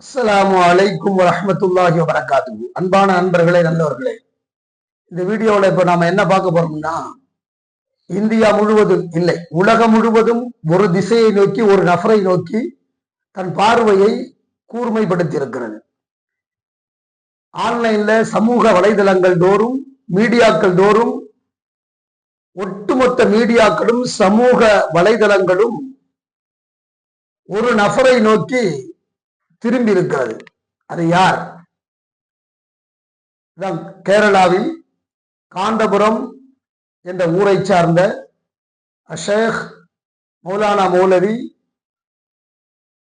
அஸ்ஸலாமு வலைக்கும் வரமத்துல்லாஹி வரகாத்து அன்பான அன்பர்களே நல்லவர்களே இந்த வீடியோவில் இப்போ நாம என்ன பார்க்க போறோம்னா இந்தியா முழுவதும் இல்லை உலகம் முழுவதும் ஒரு திசையை நோக்கி ஒரு நபரை நோக்கி தன் பார்வையை கூர்மைப்படுத்தி இருக்கிறது ஆன்லைன்ல சமூக வலைதளங்கள் தோறும் மீடியாக்கள் தோறும் ஒட்டுமொத்த மீடியாக்களும் சமூக வலைதளங்களும் ஒரு நபரை நோக்கி திரும்பி இருக்கிறது அது யார்? கேரளாவில் காந்தபுரம் என்ற ஊரை சார்ந்த அஷேக் மௌலானா மௌலவி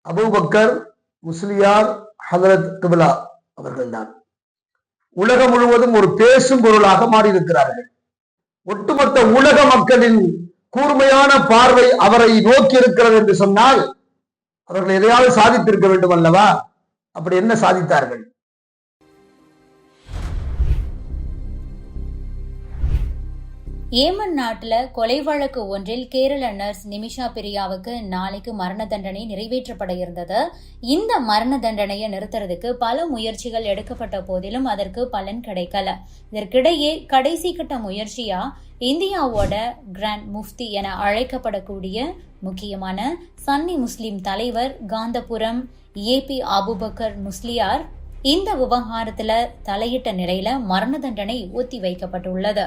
அபூபக்கர் முஸ்லியார் ஹதரத் கிபிலா அவர்கள்தான். உலகம் முழுவதும் ஒரு பேசும் பொருளாக மாறியிருக்கிறார்கள். ஒட்டுமொத்த உலக மக்களின் கூர்மையான பார்வை அவரை நோக்கி இருக்கிறது என்று சொன்னால் அவர்கள் எதையாவது சாதித்திருக்க வேண்டும் அல்லவா அப்படி என்ன சாதித்தார்கள்? ஏமன் நாட்டில் கொலை வழக்கு ஒன்றில் கேரள நர்ஸ் நிமிஷா பிரியாவுக்கு நாளைக்கு மரண தண்டனை நிறைவேற்றப்பட இருந்தது. இந்த மரண தண்டனையை நிறுத்துறதுக்கு பல முயற்சிகள் எடுக்கப்பட்ட போதிலும் அதற்கு பலன் கிடைக்கல. இதற்கிடையே கடைசி கட்ட முயற்சியா இந்தியாவோட கிராண்ட் முஃப்தி என அழைக்கப்படக்கூடிய முக்கியமான சன்னி முஸ்லிம் தலைவர் காந்தபுரம் ஏபி அபுபக்கர் முஸ்லியார் இந்த விவகாரத்தில் தலையிட்ட நிலையில மரண தண்டனை ஒத்தி வைக்கப்பட்டுள்ளது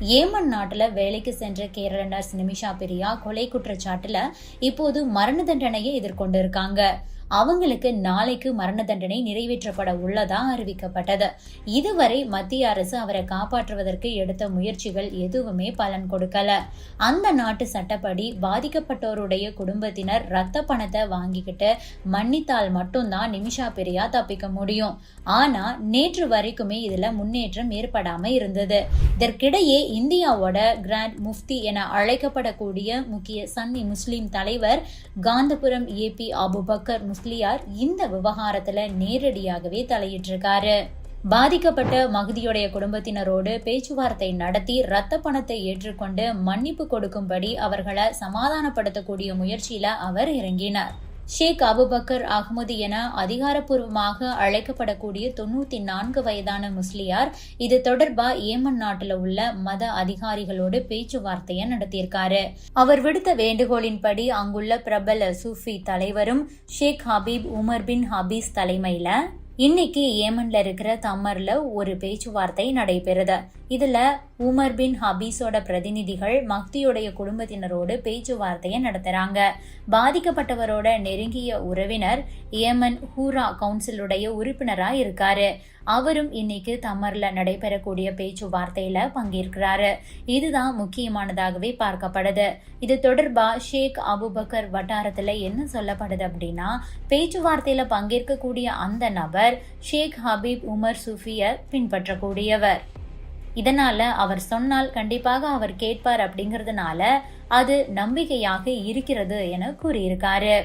ஏமன் நாட்டில் வேலைக்கு சென்ற கேரள நர்ஸ் நிமிஷா பிரியா கொலை குற்றச்சாட்டில் இப்போது மரண தண்டனையை எதிர்கொண்டிருக்காங்க. அவங்களுக்கு நாளைக்கு மரண தண்டனை நிறைவேற்றப்பட உள்ளதா அறிவிக்கப்பட்டது. இதுவரை மத்திய அரசு அவரை காப்பாற்றுவதற்கு எடுத்த முயற்சிகள் எதுவுமே பலன் கொடுக்கல. அந்த நாட்டு சட்டப்படி பாதிக்கப்பட்டோருடைய குடும்பத்தினர் ரத்த பணத்தை வாங்கிக்கிட்டு மன்னித்தால் மட்டும்தான் நிமிஷா பிரியா தப்பிக்க முடியும். ஆனா நேற்று வரைக்குமே இதுல முன்னேற்றம் ஏற்படாம இருந்தது. இதற்கிடையே இந்தியாவோட கிராண்ட் முஃப்தி என அழைக்கப்படக்கூடிய முக்கிய சன்னி முஸ்லீம் தலைவர் காந்தபுரம் ஏபி அபுபக்கர் முஸ்லியார் இந்த விவகாரத்துல நேரடியாகவே தலையிட்டிருக்காரு. பாதிக்கப்பட்ட மகுதியுடைய குடும்பத்தினரோடு பேச்சுவார்த்தை நடத்தி இரத்த பணத்தை ஏற்றுக்கொண்டு மன்னிப்பு கொடுக்கும்படி அவர்களை சமாதானப்படுத்தக்கூடிய முயற்சியில அவர் இறங்கினார். ஷேக் அபுபக்கர் அஹ்மது என அதிகாரப்பூர்வமாக அழைக்கப்படக்கூடிய தொண்ணூத்தி நான்கு வயதான முஸ்லியார் இது தொடர்பா ஏமன் நாட்டில் உள்ள மத அதிகாரிகளோடு பேச்சுவார்த்தையை நடத்தியிருக்காரு. அவர் விடுத்த வேண்டுகோளின்படி அங்குள்ள பிரபல சூஃபி தலைவரும் ஷேக் ஹபீப் உமர் பின் ஹபீஸ் தலைமையில இன்னைக்கு ஏமன்ல இருக்கிற தம்மர்ல ஒரு பேச்சுவார்த்தை நடைபெறுது. இதுல உமர் பின் ஹபீஸோட பிரதிநிதிகள் மக்தியுடைய குடும்பத்தினரோடு பேச்சுவார்த்தையை நடத்துறாங்க. பாதிக்கப்பட்டவரோட நெருங்கிய உறவினர் ஏமன் ஹூரா கவுன்சிலுடைய உறுப்பினரா இருக்காரு. அவரும் இன்னைக்கு தம்மர்ல நடைபெறக்கூடிய பேச்சுவார்த்தையில பங்கேற்கிறாரு. இதுதான் முக்கியமானதாகவே பார்க்கப்படுது. இது தொடர்பா ஷேக் அபுபக்கர் வட்டாரத்துல என்ன சொல்லப்படுது அப்படின்னா பேச்சுவார்த்தையில பங்கேற்கக்கூடிய அந்த நபர் ஷேக் ஹபீப் உமர் சூஃபிய பின்பற்றக்கூடியவர். இதனால அவர் சொன்னால் கண்டிப்பாக அவர் கேட்பார் அப்படிங்கறதுனால அது நம்பிக்கையாக இருக்கிறது என கூறியிருக்காரு.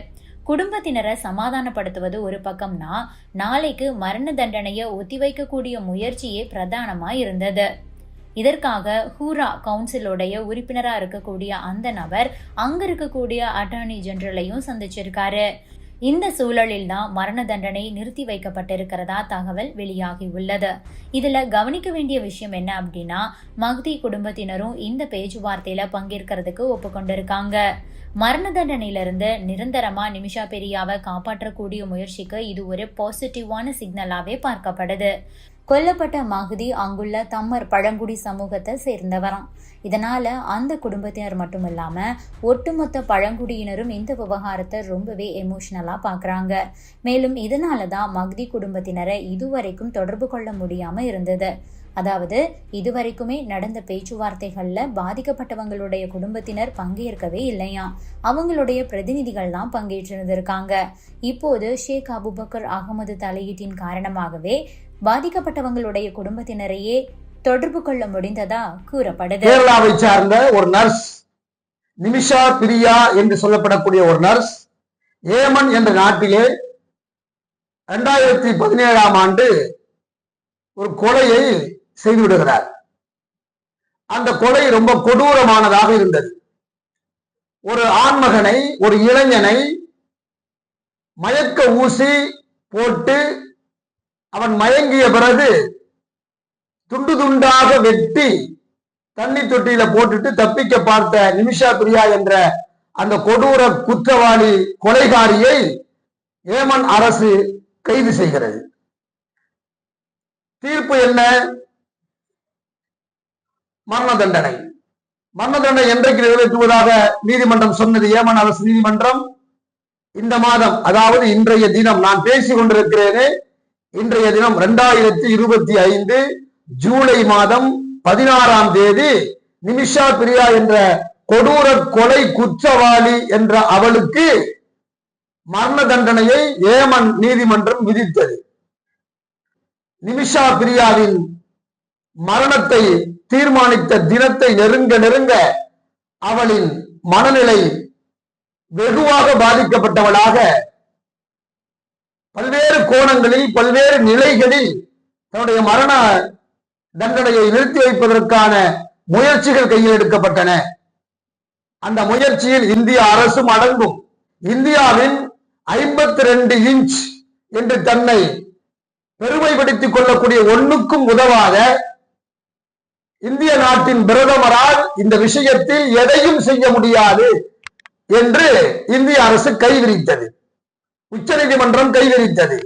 குடும்பத்தினரை சமாதானப்படுத்துவது ஒரு பக்கம்னா நாளைக்கு மரண தண்டனையை ஒத்திவைக்கக்கூடிய முயற்சியே பிரதானமா இருந்தது. இதற்காக ஹூரா கவுன்சிலுடைய உறுப்பினரா இருக்கக்கூடிய அந்த நபர் அங்க இருக்கக்கூடிய அட்டார்னி ஜெனரலையும் சந்திச்சிருக்காரு. இந்த சூழலில் தான் மரண தண்டனை நிறுத்தி வைக்கப்பட்டிருக்கிறதா தகவல் வெளியாகி உள்ளது இதுல கவனிக்க வேண்டிய விஷயம் என்ன அப்படின்னா மக்தி குடும்பத்தினரும் இந்த பேச்சுவார்த்தையில பங்கேற்கிறதுக்கு ஒப்புக்கொண்டிருக்காங்க. மரண தண்டனையிலிருந்து நிரந்தரமா நிமிஷா பெரியாவை காப்பாற்றக்கூடிய முயற்சிக்கு இது ஒரு பாசிட்டிவான சிக்னலாவே பார்க்கப்படுது. கொல்லப்பட்ட மகுதி அங்குள்ள தம்மர் பழங்குடி சமூகத்தை சேர்ந்தவராம். இதனால அந்த குடும்பத்தினர் மட்டும் இல்லாம ஒட்டுமொத்த பழங்குடியினரும் இந்த விவகாரத்தை ரொம்பவே எமோஷனலா பாக்குறாங்க. மேலும் இதனால தான் மக்தி குடும்பத்தினரை இதுவரைக்கும் தொடர்பு கொள்ள முடியாம இருந்தது. அதாவது இதுவரைக்குமே நடந்த பேச்சுவார்த்தைகள்ல பாதிக்கப்பட்டவங்களுடைய குடும்பத்தினர் பங்கேற்கவே இல்லையா அவங்களுடைய பிரதிநிதிகள் தான் பங்கேற்றிருந்திருக்காங்க. இப்போது ஷேக் அபுபக்கர் அகமது தலையீட்டின் காரணமாகவே பாதிக்கப்பட்டவங்களுடைய குடும்பத்தினரையே தொடர்பு கொள்ள முடிந்ததா கூறப்படுது. கேரளாவை சார்ந்த ஒரு நர்ஸ் நிமிஷா பிரியா என்று சொல்லப்படக்கூடிய ஒரு நர்ஸ் ஏமன் என்ற நாட்டிலே இரண்டாயிரத்தி பதினேழாம் ஆண்டு ஒரு கொலையை செய்து விடுகிறார். அந்த கொலை ரொம்ப கொடூரமானதாக இருந்தது. ஒரு ஆண்மகனை ஒரு இளைஞனை மயக்க ஊசி போட்டு அவன் மயங்கிய பிறகு துண்டு துண்டாக வெட்டி தண்ணி தொட்டியில போட்டுட்டு தப்பிக்க பார்த்த நிமிஷா பிரியா என்ற அந்த கொடூர குற்றவாளி கொலைகாரியை ஏமன் அரசு கைது செய்கிறது. தீர்ப்பு என்ன? மரண தண்டனை. மரண தண்டனை என்றைக்கு நிறைவேற்றுவதாக நீதிமன்றம் சொன்னது? ஏமன் அரசு நீதிமன்றம். இந்த மாதம் அதாவது இன்றைய தினம் நான் பேசிக் கொண்டிருக்கிறேனே இன்றைய தினம் இரண்டாயிரத்தி இருபத்தி ஐந்து ஜூலை மாதம் பதினாறாம் தேதி நிமிஷா பிரியா என்ற கொடூர கொலை குற்றவாளி என்ற அவளுக்கு மரண தண்டனையை ஏமன் நீதிமன்றம் விதித்தது. நிமிஷா பிரியாவின் மரணத்தை தீர்மானித்த தினத்தை நெருங்க நெருங்க அவளின் மனநிலை வெகுவாக பாதிக்கப்பட்டவளாக பல்வேறு கோணங்களில் பல்வேறு நிலைகளில் தன்னுடைய மரண தண்டனையை நிறுத்தி வைப்பதற்கான முயற்சிகள் கையில் எடுக்கப்பட்டன. அந்த முயற்சியில் இந்திய அரசும் அடங்கும். இந்தியாவின் ஐம்பத்தி ரெண்டு இன்ச் என்று தன்னை பெருமைப்படுத்திக் கொள்ளக்கூடிய ஒண்ணுக்கும் உதவாத இந்திய நாட்டின் பிரதமரால் இந்த விஷயத்தில் எதையும் செய்ய முடியாது என்று இந்திய அரசு கைவிரித்தது உச்சநீதிமன்றம் கைவிரித்தது.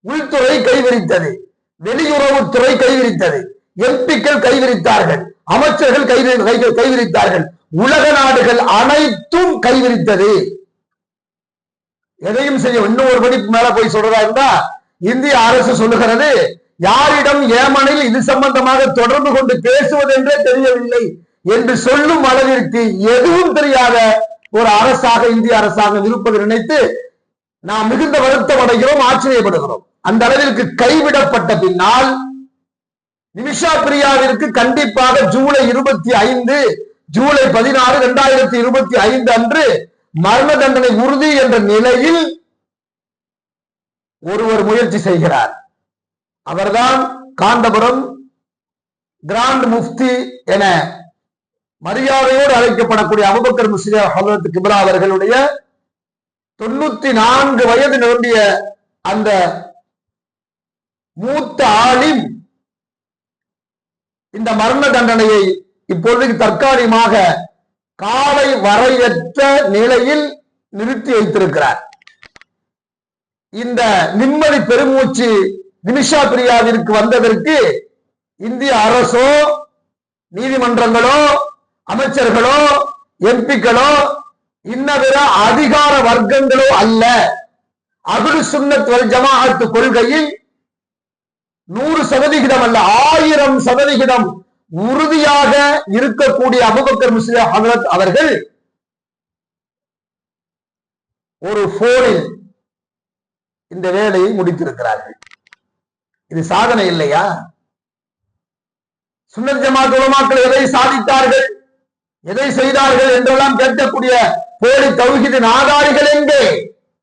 உள்துறை கைவிரித்தது. வெளியுறவுத்துறை கைவிரித்தது. எம்பிக்கள் கைவிரித்தார்கள். அமைச்சர்கள் கைவி- கைவிரித்தார்கள். உலக நாடுகள் அனைத்தும் கைவிரித்தது. எதையும் செய்ய இன்னும் ஒரு படிப்பு மேல போய் சொல்றதா இருந்தா இந்திய அரசு சொல்லுகிறது யாரிடம் ஏமனில் இது சம்பந்தமாக தொடர்பு கொண்டு பேசுவது என்றே தெரியவில்லை என்று சொல்லும் அளவிற்கு எதுவும் தெரியாத ஒரு அரசாக இந்திய அரசாங்கம் இருப்பதை நினைத்து நாம் மிகுந்த வருத்தம் அடைகிறோம் ஆச்சரியப்படுகிறோம். அந்த அளவிற்கு கைவிடப்பட்ட பின்னால் நிமிஷா பிரியாவிற்கு கண்டிப்பாக ஜூலை இருபத்தி ஐந்து ஜூலை பதினாறு இரண்டாயிரத்தி இருபத்தி ஐந்து அன்று மரண தண்டனை உறுதி என்ற நிலையில் ஒருவர் முயற்சி செய்கிறார். அவர்தான் காந்தபுரம் கிராண்ட் முஃப்தி என மரியாதையோடு அழைக்கப்படக்கூடிய அபுபக்கர் முஸ்லிம் ஹசரத் கிப்ரா அவர்களுடைய தொண்ணூத்தி நான்கு வயது நிரம்பிய அந்த மூத்த ஆலிம் இந்த மரண தண்டனையை இப்பொழுது தற்காலிகமாக காலை வரையற்ற நிலையில் நிறுத்தி வைத்திருக்கிறார். இந்த நிம்மதி பெருமூச்சு நிமிஷா பிரியாவிற்கு வந்ததற்கு இந்திய அரசோ நீதிமன்றங்களோ அமைச்சர்களோ எம்பிக்களோ இன்னவிர அதிகார வர்க்கங்களோ அல்ல. அகுடு சுன்னத் வல் ஜமாஅத்து கொள்கையில் நூறு சதவிகிதம் அல்ல ஆயிரம் சதவிகிதம் உறுதியாக இருக்கக்கூடிய அபுபக்கர் முஸ்லிம் ஹசரத் அவர்கள் ஒரு போனில் இந்த வேலையை முடித்திருக்கிறார்கள். இது சாதனை இல்லையா? சுன்னத் ஜமாத் உலமாக்கள் எதை சாதித்தார்கள்? எதை செய்தார்கள் என்றெல்லாம் கேட்கக்கூடிய போலி தௌஹீதின் ஆதாரிகள் எங்கே?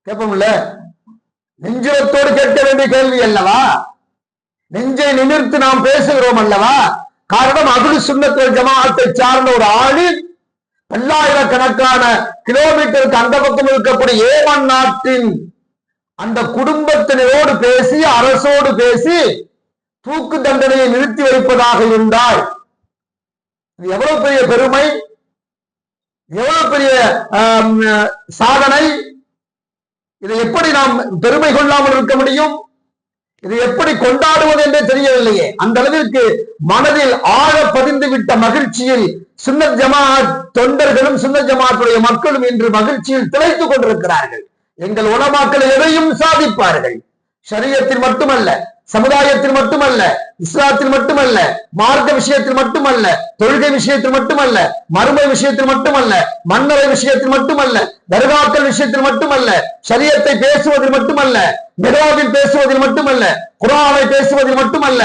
கேட்போம்ல. நெஞ்சுரத்தோடு கேட்க வேண்டிய கேள்வி அல்லவா? நெஞ்சை நிமிர்த்து நாம் பேசுகிறோம் அல்லவா? காரணம் அகுலு சுன்னத்துவல் ஜமாத்தை சார்ந்த ஒரு ஆளு பல்லாயிரக்கணக்கான கிலோமீட்டருக்கு அந்த பக்கம் இருக்கக்கூடிய ஏமன் நாட்டின் அந்த குடும்பத்தினரோடு பேசி அரசோடு பேசி தூக்கு தண்டனையை நிறுத்தி வைப்பதாக இருந்தால் எவ்வளவு பெரிய பெருமை? எவ்வளவு பெரிய சாதனை? இதை எப்படி நாம் பெருமை கொள்ளாமல் இருக்க முடியும்? இதை எப்படி கொண்டாடுவது என்றே தெரியவில்லையே. அந்த அளவிற்கு மனதில் ஆழ பதிந்து விட்ட மகிழ்ச்சியில் சுந்தர் ஜமாத் தொண்டர்களும் சுந்தர் ஜமாத்துடைய மக்களும் இன்று மகிழ்ச்சியில் திளைத்துக் கொண்டிருக்கிறார்கள். எங்கள் உலமாக்கள் எதையும் சாதிப்பார்கள். சரீரத்தில் மட்டுமல்ல சமுதாயத்தில் மட்டுமல்ல இஸ்லாத்தில் மட்டுமல்ல மார்க்க விஷயத்தில் மட்டுமல்ல தொழுகை விஷயத்தில் மட்டுமல்ல மறுமை விஷயத்தில் மட்டுமல்ல மன்னரை விஷயத்தில் மட்டுமல்ல தர்காக்கள் விஷயத்தில் மட்டுமல்ல சரியத்தை பேசுவதில் மட்டுமல்ல மிராவில் பேசுவதில் மட்டுமல்ல குரானை பேசுவதில் மட்டுமல்ல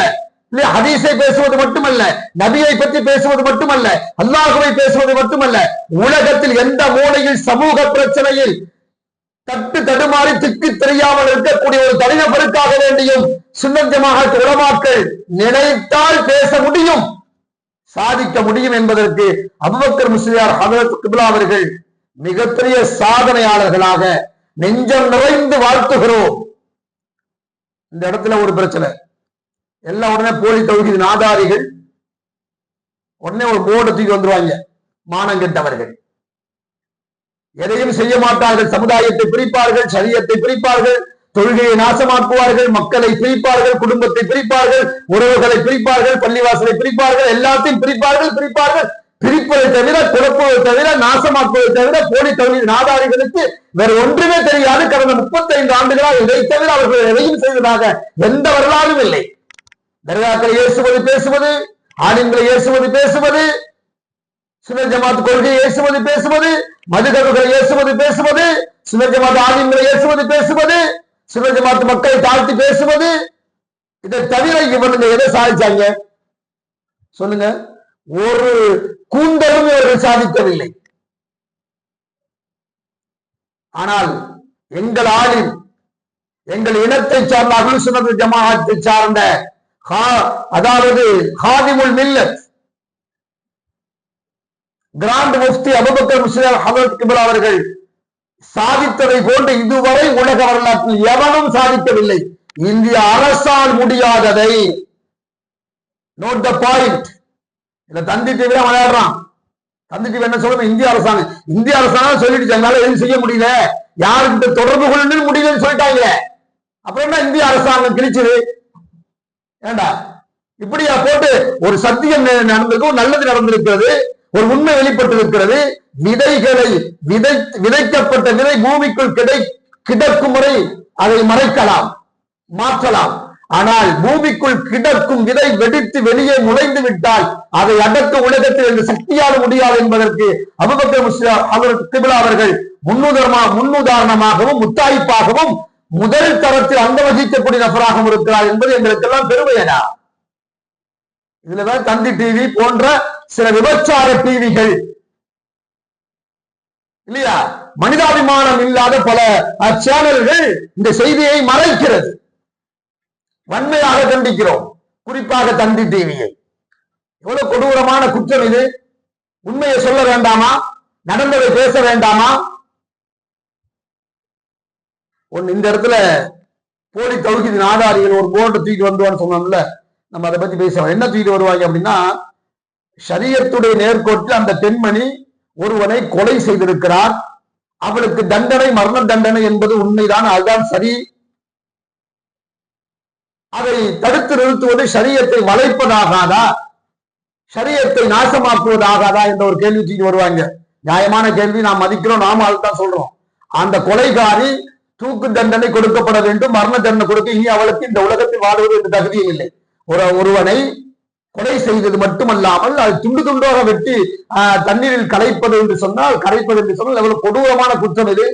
ஹதீஸை பேசுவது மட்டுமல்ல நபியை பற்றி பேசுவது மட்டுமல்ல அல்லாஹுவை பேசுவது மட்டுமல்ல உலகத்தில் எந்த மூலையில் சமூக பிரச்சனையில் தட்டு தடுமாறி திக்கு தெரியாமல் இருக்கக்கூடிய ஒரு தனிநபருக்காக வேண்டியும் சுண்ணஞ்சமாக உலமாக்கள் நினைத்தால் பேச முடியும் சாதிக்க முடியும் என்பதற்கு அபுபக்கர் முஸ்லியார் ஹதரத் கிப்லா அவர்கள் மிகப்பெரிய சாதனையாளர்களாக நெஞ்சம் நிறைந்து வாழ்த்துகிறோம். இந்த இடத்துல ஒரு பிரச்சனை. எல்லாம் உடனே போலி தௌஹீத் நாதாரிகள் உடனே ஒரு போர்டு தூக்கி வந்துருவாங்க. மானம் கெட்டவர்கள். எதையும் செய்ய மாட்டார்கள் சமுதாயத்தை பிரிப்பார்கள் சரியத்தை பிரிப்பார்கள் தொழுகையை நாசமாக்குவார்கள் மக்களை பிரிப்பார்கள் குடும்பத்தை பிரிப்பார்கள் உறவுகளை பிரிப்பார்கள் பள்ளிவாசலை பிரிப்பார்கள் எல்லாத்தையும் பிரிப்பார்கள் பிரிப்பார்கள். பிரிப்பதை தவிர குழப்புவதை தவிர நாசமாக்குவதை தவிர போலி தொழில் நாதாரிகளுக்கு வேற ஒன்றுமே தெரியாது. கடந்த முப்பத்தைந்து ஆண்டுகளாக இதை தவிர அவர்கள் எதையும் செய்ததாக எந்த வரலாறும் இல்லை. தர்காக்களை ஏசுவது பேசுவது ஆணின்களை ஏசுவது பேசுவது சுனர் ஜமாத் கொள்கை ஏசுவது பேசுவது மதுகருகளை ஏசுவது பேசுவது சுனர் ஜமாத் ஆலிம்களை ஏசுவது பேசுவது சுனர் ஜமாத் மக்களை தாழ்த்தி பேசுவது. இதை தவிர இவனுங்க எதை சாதிச்சாங்க? சொல்லுங்க. ஒரு கூந்தலும் இவர்கள் சாதிக்கவில்லை. ஆனால் எங்கள் ஆளில் எங்கள் இனத்தை சார்ந்த அகுல் சுனத் ஜமாத்தை சார்ந்த ஹா- அதாவது ஹாதிமுல் மில்லத் கிராண்ட் முஃப்தி அபுபக்கர் முஸ்லிம் ஹமத் கிபில் அவர்கள் சாதித்ததை போன்று இதுவரை உலக வரலாற்றில் எவனும் சாதிக்கவில்லை. இந்திய அரசால் முடியாததை. நோட் த பாயிண்ட் இல்ல தந்தி டிவி விளையாடுறான். தந்தி டிவி என்ன சொல்றது இந்திய அரசாங்கம் இந்திய அரசாங்கம் சொல்லிடுச்சு. எங்களால எதுவும் செய்ய முடியல. யாருக்கிட்ட தொடர்பு கொள்ளணும் முடியலன்னு சொல்லிட்டாங்க. அப்புறம் என்ன இந்திய அரசாங்கம் கிழிச்சது? ஏண்டா? இப்படியா போட்டு ஒரு சத்தியம் நடந்திருக்கும் நல்லது நடந்திருக்கிறது. ஒரு உண்மை வெளிப்பட்டிருக்கிறது. விதைகளை விதை விதைக்கப்பட்ட விதை பூமிக்குள் கிடை கிடக்கும் முறை அதை மறைக்கலாம் மாற்றலாம். ஆனால் பூமிக்குள் கிடக்கும் விதை வெடித்து வெளியே நுழைந்து விட்டால் அதை அடக்க உலகத்தில் இந்த சக்தியால் முடியாது என்பதற்கு அபுபக்கர் முஸ்லிம் அவர் திபிலா அவர்கள் முன்னுதரமா முன்னுதாரணமாகவும் முத்தாய்ப்பாகவும் முதல் தரத்தில் அந்த வகிக்கக்கூடிய நபராகவும் இருக்கிறார் என்பது எங்களுக்கெல்லாம் பெருமையனா இதுலதான் தந்தி டிவி போன்ற சில விபச்சார டிவிகள் இல்லையா? மனிதாபிமானம் இல்லாத பல சேனல்கள் இந்த செய்தியை மறைக்கிறது. வன்மையாக கண்டிக்கிறோம். குறிப்பாக தந்தி டிவியை எவ்வளவு கொடூரமான குற்றம் இது? உண்மையை சொல்ல வேண்டாமா? நடந்ததை பேச வேண்டாமா? ஒன்னு இந்த இடத்துல போலி தௌஹீத் ஆதாரிகள் ஒரு போர்டு தூக்கி வந்துவான்னு சொன்னோம்ல. நம்ம அதை பத்தி பேச என்ன தூக்கிட்டு வருவாங்க அப்படின்னா சரியத்துடைய நேர்கோட்டில் அந்த பெண்மணி ஒருவனை கொலை செய்திருக்கிறார். அவளுக்கு தண்டனை மரண தண்டனை என்பது உண்மைதான் அதுதான் சரி. அதை தடுத்து நிறுத்துவது சரியத்தை வளைப்பதாகாதா? சரியத்தை நாசமாக்குவதாகாதா என்ற ஒரு கேள்வி தூக்கி வருவாங்க. நியாயமான கேள்வி நாம் மதிக்கிறோம் நாம அதுதான் சொல்றோம். அந்த கொலைகாரி தூக்கு தண்டனை கொடுக்கப்பட வேண்டும் மரண தண்டனை கொடுக்க இனி அவளுக்கு இந்த உலகத்தில் வாழ்வது என்ற தகுதியும் இல்லை. ஒரு ஒருவனை கொலை செய்தது மட்டுமல்லாமல் அது துண்டு துண்டாக வெட்டி தண்ணீரில் கலைப்பது என்று சொன்னால் கரைப்பது என்று சொன்னால் எவ்வளவு கொடூரமான குற்றம் இது.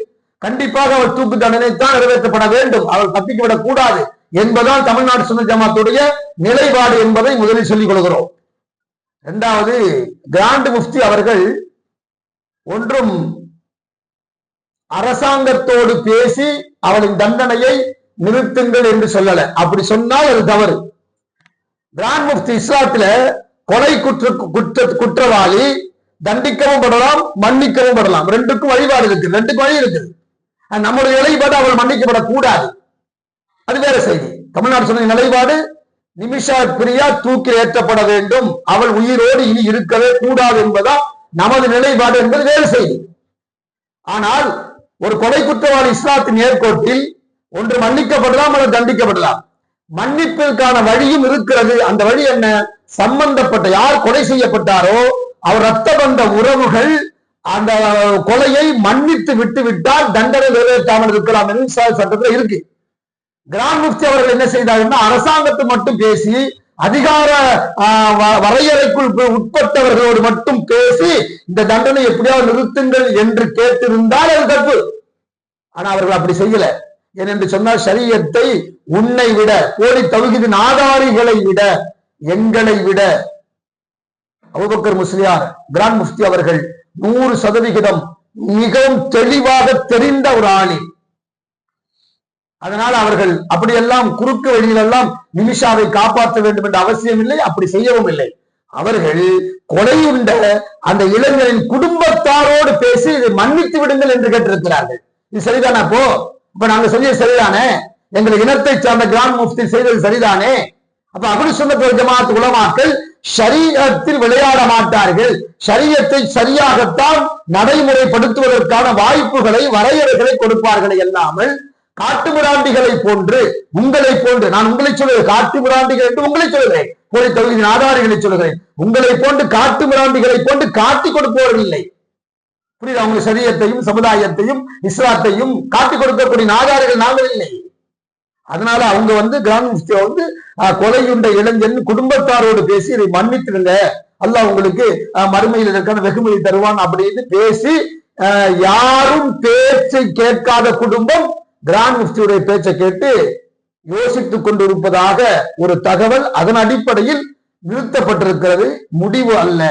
கண்டிப்பாக அவர் தூக்கு தண்டனை தான் நிறைவேற்றப்பட வேண்டும். அவர் தப்பிக்கிவிடக் கூடாது என்பதால் தமிழ்நாடு சுன்ன ஜமாத்துடைய நிலைப்பாடு என்பதை முதலில் சொல்லிக் கொள்கிறோம். இரண்டாவது கிராண்ட் முஃப்தி அவர்கள் ஒன்றும் அரசாங்கத்தோடு பேசி அவளின் தண்டனையை நிறுத்துங்கள் என்று சொல்லல. அப்படி சொன்னால் அது தவறு. கிராண்ட் முஃப்தி இஸ்லாத்துல கொலை குற்ற குற்ற குற்றவாளி தண்டிக்கவும் படலாம் மன்னிக்கவும் படலாம். ரெண்டுக்கும் வழிபாடு இருக்கு. ரெண்டுக்கும் வழி இருக்குது நம்முடைய நிலைப்பாடு அவள் மன்னிக்கப்படக்கூடாது. அது வேற செய்தி. தமிழ்நாடு சொன்ன நிலைப்பாடு நிமிஷா பிரியா தூக்கில் ஏற்றப்பட வேண்டும். அவள் உயிரோடு இனி இருக்கவே கூடாது என்பதா நமது நிலைப்பாடு என்பது வேறு செய்தி. ஆனால் ஒரு கொலை குற்றவாளி இஸ்லாத்தின் நேர்கோட்டில் ஒன்று மன்னிக்கப்படலாம் அல்லது தண்டிக்கப்படலாம். மன்னிப்பிற்கான வழியும் இருக்கிறது. அந்த வழி என்ன? சம்பந்தப்பட்ட யார் கொலை செய்யப்பட்டாரோ அவர் ரத்த பந்த உறவுகள் அந்த கொலையை மன்னித்து விட்டு விட்டால் தண்டனை நிறைவேற்றாமல் இருக்கலாம் என்று சட்டத்தில் இருக்கு. கிராம் முஃப்தி அவர்கள் என்ன செய்தார்னா அரசாங்கத்தை மட்டும் பேசி அதிகார ஆஹ், வ- வரையறைக்குள் உட்பட்டவர்களோடு மட்டும் பேசி இந்த தண்டனை எப்படியாவது நிறுத்துங்கள் என்று கேட்டிருந்தால் அது தப்பு. ஆனா அவர்கள் அப்படி செய்யல. ஏனென்று சொன்னால் சரியத்தை உன்னை விட போலி தௌஹீதின் ஆதாரிகளை விட எங்களை விட அபுபக்கர் முஸ்லியார் கிராண்ட் முஃப்தி அவர்கள் நூறு சதவிகிதம் மிகவும் தெளிவாக தெரிந்த ஒரு ஆணி. அதனால் அவர்கள் அப்படியெல்லாம் குறுக்கு வழியிலெல்லாம் நிமிஷாவை காப்பாற்ற வேண்டும் என்ற அவசியம் இல்லை அப்படி செய்யவும் இல்லை. அவர்கள் கொலையுண்ட அந்த இளைஞரின் குடும்பத்தாரோடு பேசி இதை மன்னித்து விடுங்கள் என்று கேட்டிருக்கிறார்கள். இது சரிதானா அப்போ? இப்ப நாங்க செஞ்சது சரிதானே? எங்கள் இனத்தை சார்ந்த கிராண்ட் முஃப்தி செய்தது சரிதானே? அப்ப அகுல் சொன்ன ஜமாத் உலமாக்கள் சரீரத்தில் விளையாட மாட்டார்கள். சரீரத்தை சரியாகத்தான் நடைமுறைப்படுத்துவதற்கான வாய்ப்புகளை வரையறைகளை கொடுப்பார்களே அல்லாமல் காட்டுமிராண்டிகளை போன்று உங்களை போன்று நான் உங்களை சொல்லுகிறேன் காட்டுமிராண்டிகள் என்று உங்களை சொல்லுகிறேன். போலி தொகுதியின் ஆதாரங்களை சொல்லுகிறேன். உங்களை போன்று காட்டுமிராண்டிகளை போன்று காட்டி கொடுப்பவர்கள் இல்லை. புரியுது? அவங்க சரியத்தையும் சமுதாயத்தையும் இஸ்லாத்தையும் காட்டி கொடுக்கக்கூடிய நாதாரிகள் நாங்கள் இல்லை. அதனால அவங்க வந்து கிராண்ட் முஃப்தியை வந்து கொலையுண்ட இளைஞன் குடும்பத்தாரோடு பேசி இதை மன்னித்துடுங்க. அல்ல உங்களுக்கு மறுமையில் இருக்கான வெகுமதி தருவான் அப்படின்னு பேசி யாரும் பேச்சை கேட்காத குடும்பம் கிராண்ட் முஃப்தியுடைய பேச்சை கேட்டு யோசித்துக் கொண்டிருப்பதாக ஒரு தகவல் அதன் அடிப்படையில் நிறுத்தப்பட்டிருக்கிறது. முடிவு அல்ல.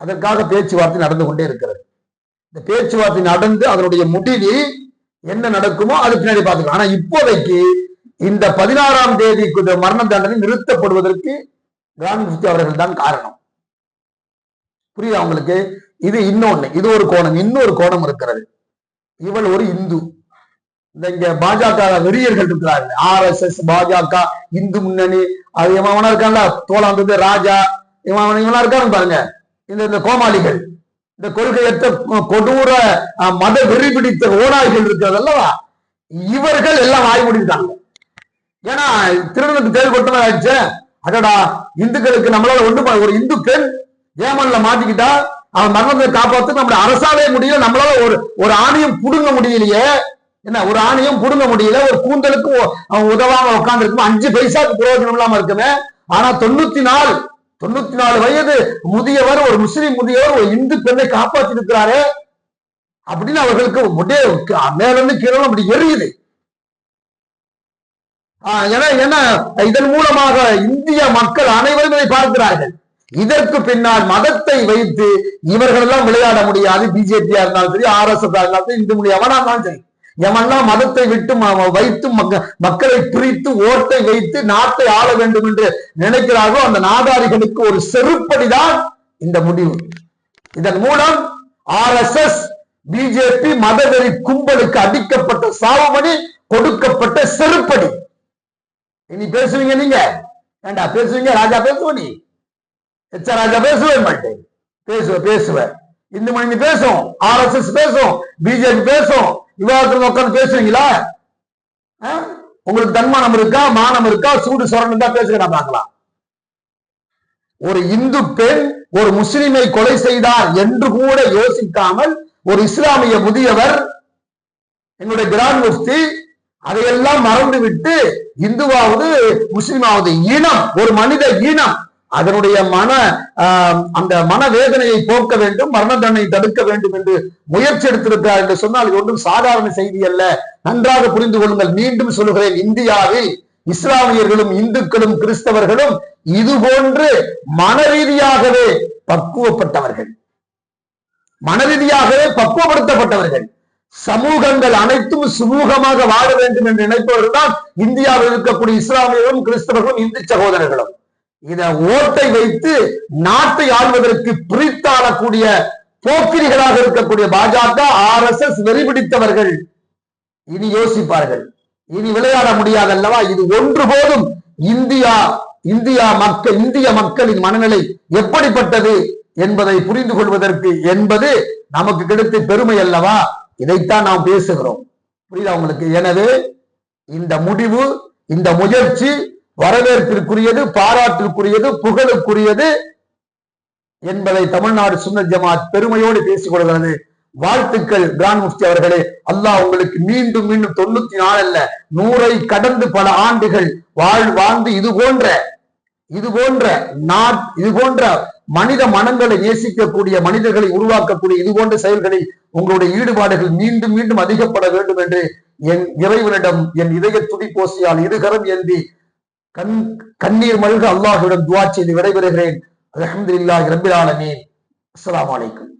அதற்காக பேச்சுவார்த்தை நடந்து கொண்டே இருக்கிறது. இந்த பேச்சுவார்த்தை நடந்து அதனுடைய முடிவு என்ன நடக்குமோ அது பின்னாடி பார்த்துக்கலாம். ஆனா இப்போதைக்கு இந்த பதினாறாம் தேதிக்கு இந்த மரண தண்டனை நிறுத்தப்படுவதற்கு காந்தி முஃப்தி அவர்கள் தான் காரணம். புரியுதா உங்களுக்கு? இது இன்னொன்னு. இது ஒரு கோணம். இன்னொரு கோணம் இருக்கிறது. இவள் ஒரு இந்து. இந்த இங்க பாஜக வெறியர்கள் இருக்கிறார்கள் ஆர் எஸ் எஸ் பாஜக இந்து முன்னணி அது இவன் இருக்கான்ல தோலாந்தது ராஜா. இவன் இவனா இருக்கான்னு பாருங்க. இந்த இந்த கோமாளிகள் இந்த கொள்கையற்ற கொடூர மத வெறி பிடித்த ஓடாய்கள் இருக்கிறது அல்லவா? இவர்கள் எல்லாம் ஆய் முடித்தாங்க ஏன்னா திருநெல்வேலி தேர்வு கொட்டமே ஆயிடுச்சு. அடடா இந்துக்களுக்கு நம்மளால ஒன்று ஒரு இந்து பெண் ஏமன்ல மாட்டிக்கிட்டா அவன் மரணத்தை காப்பாத்து நம்மள அரசாலே முடியல நம்மளால ஒரு ஒரு ஆணையம் புடுங்க முடியலையே. என்ன ஒரு ஆணையம் புடுங்க முடியல ஒரு கூந்தலுக்கு அவன் உதவாம உட்கார்ந்து அஞ்சு பைசாக்கு பிரயோஜனம் இல்லாம இருக்குமே. ஆனா தொண்ணூத்தி நாலு தொண்ணூத்தி நாலு வயது முதியவர் ஒரு முஸ்லிம் முதியவர் ஒரு இந்து பெண்ணை காப்பாத்தி இருக்கிறாரே அப்படின்னு அவர்களுக்கு முடிய மேலிருந்து கீழே அப்படி எரியுது. ஆஹ் ஏன்னா ஏன்னா இதன் மூலமாக இந்திய மக்கள் அனைவரும் இதை பார்க்கிறார்கள். இதற்கு பின்னால் மதத்தை வைத்து இவர்கள் எல்லாம் விளையாட முடியாது. பிஜேபியா இருந்தாலும் சரி ஆர் எஸ் எஸ் இருந்தாலும் சரி இந்து மொழி எவனா இருந்தாலும் சரி. எவெல்லாம் மதத்தை விட்டு வைத்து மக்களை பிரித்து ஓட்டை வைத்து நாட்டை ஆள வேண்டும் என்று நினைக்கிறார்களோ அந்த நாதாரிகளுக்கு ஒரு செருப்படிதான் இந்த முடிவு. இதன் மூலம் ஆர் எஸ் எஸ் பிஜேபி மதவெறி கும்பலுக்கு அடிக்கப்பட்ட சாவுமணி கொடுக்கப்பட்ட செருப்படி. இனி பேசுவீங்க நீங்க? ஏண்டா பேசுவீங்க? ராஜா பேசுவ நீ? எச்ச ராஜா பேசுவேன் மாட்டேன். பேசுவ பேசுவ. இந்து மணி பேசும் ஆர் எஸ் எஸ் பேசும் பிஜேபி பேசும் விவாதத்தில் உட்காந்து பேசுவீங்களா ஆ? உங்களுக்கு தன்மானம் இருக்கா மானம் இருக்கா சூடு சொரணம் தான் பேசுகிறா பார்க்கலாம். ஒரு இந்து பெண் ஒரு முஸ்லிமை கொலை செய்தார் என்று கூட யோசிக்காமல் ஒரு இஸ்லாமிய முதியவர் எங்களுடைய கிராண்ட் முஃப்தி அதையெல்லாம் மறந்து விட்டு இந்துவாவது முஸ்லிமாவது இனம் ஒரு மனித இனம் அதனுடைய மன ஆஹ், அந்த மனவேதனையை போக்க வேண்டும் மரண தண்டனை தடுக்க வேண்டும் என்று முயற்சி எடுத்திருக்கிறார் என்று சொன்னால் இது ஒன்றும் சாதாரண செய்தி அல்ல. நன்றாக புரிந்து கொள்ளுங்கள். மீண்டும் சொல்கிறேன் இந்தியாவில் இஸ்லாமியர்களும் இந்துக்களும் கிறிஸ்தவர்களும் இது போன்று மன ரீதியாகவே பக்குவப்பட்டவர்கள். மனரீதியாகவே பக்குவப்படுத்தப்பட்டவர்கள். சமூகங்கள் அனைத்தும் சுமூகமாக வாழ வேண்டும் என்று நினைப்பவர்கள் தான் இந்தியாவில் இருக்கக்கூடிய இஸ்லாமியர்களும் கிறிஸ்தவர்களும் இந்து சகோதரர்களும். இத ஓட்டை வைத்து நாட்டை ஆள்வதற்கு பிரித்தாளக்கூடிய போக்கிரிகளாக இருக்கக்கூடிய பாஜக ஆர் எஸ் எஸ் வெறிபிடித்தவர்கள் இனி யோசிப்பார்கள். இனி விளையாட முடியாது அல்லவா இது ஒன்று போதும். இந்தியா இந்தியா மக்கள் இந்திய மக்களின் மனநிலை எப்படிப்பட்டது என்பதை புரிந்து கொள்வதற்கு என்பது நமக்கு கிடைத்த பெருமை அல்லவா? இதைத்தான் நாம் பேசுகிறோம். புரியுதா உங்களுக்கு? எனவே இந்த முடிவு இந்த முயற்சி வரவேற்பிற்குரியது பாராட்டிற்குரியது புகழுக்குரியது என்பதை தமிழ்நாடு சுன்னத் ஜமாத் பெருமையோடு பேசிக் கொள்கிறது. வாழ்த்துக்கள் கிரான் முஃப்தி அவர்களே. அல்லாஹ் உங்களுக்கு மீண்டும் மீண்டும் தொண்ணூத்தி நாலு அல்ல நூறை கடந்து பல ஆண்டுகள் வாழ் வாழ்ந்து இது போன்ற இது போன்ற நாட் இது போன்ற மனித மனங்களை நேசிக்கக்கூடிய மனிதர்களை உருவாக்கக்கூடிய இது போன்ற செயல்களில் உங்களுடைய ஈடுபாடுகள் மீண்டும் மீண்டும் அதிகப்பட வேண்டும் என்று என் இறைவனிடம் என் இதய துடிப்போசியால் இருகரம் ஏந்தி கண் கண்ணீர் மல்க அல்லாஹுடன் துவா செய்து விடைபெறுகிறேன். அல்ஹம்துலில்லாஹி ரப்பில் ஆலமீன். அஸ்ஸலாமு அலைக்கும்.